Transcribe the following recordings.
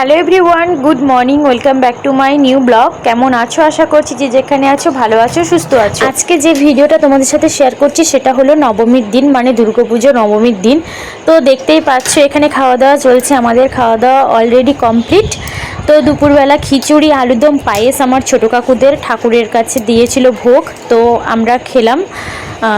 Hello everyone, good morning, welcome back to my new blog. কেমন আছো? আশা করছি যে যেখানে আছো, ভালো আছো, সুস্থ আছো। আজকে যে ভিডিওটা তোমাদের সাথে শেয়ার করছি, সেটা হলো নবমীর দিন মানে দুর্গাপুজো নবমীর দিন। তো দেখতেই পাচ্ছ, এখানে খাওয়া দাওয়া চলছে, আমাদের খাওয়া দাওয়া অলরেডি কমপ্লিট তো দুপুরবেলা খিচুড়ি আলুদম পায়েস আমার ছোটো কাকুদের ঠাকুরের কাছে দিয়েছিল ভোগ। তো আমরা খেলাম।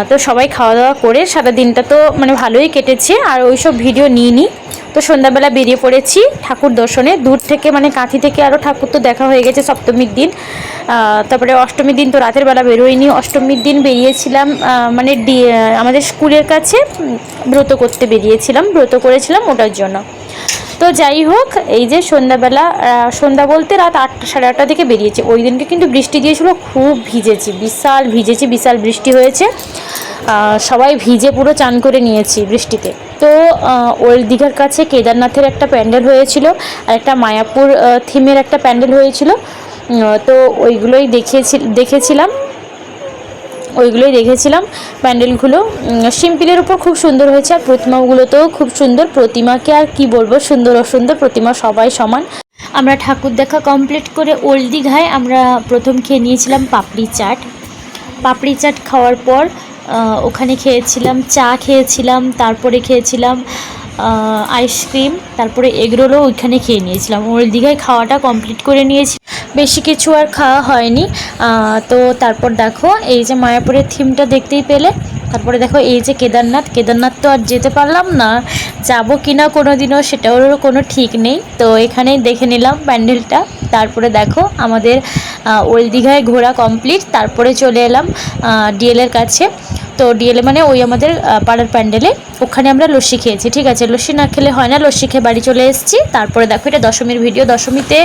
তো সবাই খাওয়া দাওয়া করে সারা দিনটা তো মানে ভালোই কেটেছে। আর ওইসব ভিডিও নিইনি। তো সন্ধ্যাবেলা বেরিয়ে পড়েছি ঠাকুর দর্শনে। দূর থেকে মানে কাঁথি থেকে আরও ঠাকুর তো দেখা হয়ে গেছে সপ্তমীর দিন। তারপরে অষ্টমীর দিন তো রাতের বেলা বেরোয়নি। অষ্টমীর দিন বেরিয়েছিলাম মানে আমাদের স্কুলের কাছে ব্রত করতে বেরিয়েছিলাম, ব্রত করেছিলাম ওটার জন্য। তো যাই হোক, এই যে সন্ধ্যাবেলা সন্ধ্যা বলতে রাত আটটা সাড়ে আটটা থেকে বেরিয়েছে। ওই দিনকে কিন্তু বৃষ্টি দিয়েছিল, খুব ভিজেছি, বিশাল ভিজেছি, বিশাল বৃষ্টি হয়েছে। সবাই ভিজে পুরো চান করে নিয়েছি বৃষ্টিতে। তো ওল্ড দীঘার কাছে কেদারনাথের একটা প্যান্ডেল হয়েছিল, আর একটা মায়াপুর থিমের একটা প্যান্ডেল হয়েছিল। তো ওইগুলোই দেখিয়েছি দেখেছিলাম। ওইগুলোই দেখেছিলাম প্যান্ডেলগুলো। সিম্পলের উপর খুব সুন্দর হয়েছে, আর প্রতিমাগুলোতেও খুব সুন্দর। প্রতিমাকে আর কি বলব, সুন্দর অসুন্দর, প্রতিমা সবাই সমান। আমরা ঠাকুর দেখা কমপ্লিট করে ওল্ড দীঘায় আমরা প্রথম খেয়ে নিয়েছিলাম পাপড়ি চাট। পাপড়ি চাট খাওয়ার পর ওখানে খেয়েছিলাম, চা খেয়েছিলাম, তারপরে খেয়েছিলাম আইসক্রিম তারপরে এগরোলও ওইখানে খেয়ে নিয়েছিলাম। ওল্ড দীঘায় খাওয়াটা কমপ্লিট করে নিয়েছি। বেশি কিছু আর খাওয়া হয়নি। তো তারপর দেখো, এই যে মায়াপুরের থিমটা দেখতেই পেলে। তারপরে দেখো, এই যে কেদারনাথ। কেদারনাথ তো আর যেতে পারলাম না। যাব কি না কোনো দিনও সেটারও কোনো ঠিক নেই। তো এখানেই দেখে নিলাম প্যান্ডেলটা। তারপরে দেখো, আমাদের ওল্ড দীঘায় ঘোরা কমপ্লিট। তারপরে চলে এলাম ডিএলের কাছে। তো ডিএলএ মানে ওই আমাদের পাড়ার প্যান্ডেলে। ওখানে আমরা লস্যি খেয়েছি, ঠিক আছে? লস্যি না খেলে হয় না, লস্যি খেয়ে বাড়ি চলে এসেছি। তারপরে দেখো, এটা দশমীর ভিডিও দশমীতে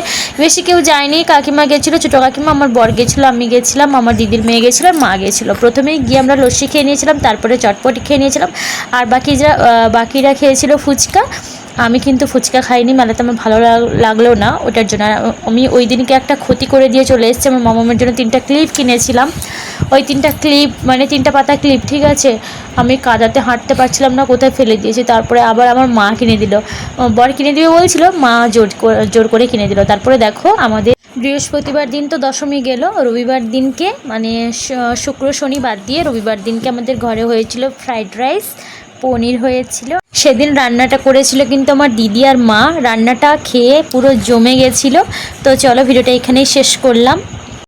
বেশি কেউ যায়নি। কাকিমা গেছিল, ছোটো কাকিমা, আমার বর গেছিল, আমি গেছিলাম, আমার দিদির মেয়ে গেছিল, মা গেছিল। প্রথমেই গিয়ে আমরা লস্যি খেয়ে নিয়েছিলাম, তারপরে চটপটি খেয়ে নিয়েছিলাম। আর বাকি যা বাকিরা খেয়েছিল ফুচকা। আমি কিন্তু ফুচকা খাইনি মেলাতে আমার ভালো লাগ- লাগল না ওটার জন্য। আমি ওই দিনকে একটা ক্ষতি করে দিয়ে চলে এসেছি, আমার মামামের জন্য তিনটা ক্লিপ কিনেছিলাম। ওই তিনটা ক্লিপ মানে তিনটা পাতা ক্লিপ, ঠিক আছে? আমি কাদাতে হাঁটতে পারছিলাম না, কোথায় ফেলে দিয়েছি? তারপরে আবার আমার মা কিনে দিল। বর কিনে দিবে বলছিল, মা জোর জোর করে কিনে দিল। তারপরে দেখো, আমাদের বৃহস্পতিবার দিন তো দশমী গেল, রবিবার দিনকে মানে শুক্র, শনি বাদ দিয়ে রবিবার দিনকে আমাদের ঘরে হয়েছিল ফ্রাইড রাইস। পনির হয়েছিল। সেদিন রান্নাটা করেছিল কিন্তু আমার দিদি আর মা। রান্নাটা খেয়ে পুরো জমে গেছিল। তো চলো ভিডিওটা এখানেই শেষ করলাম।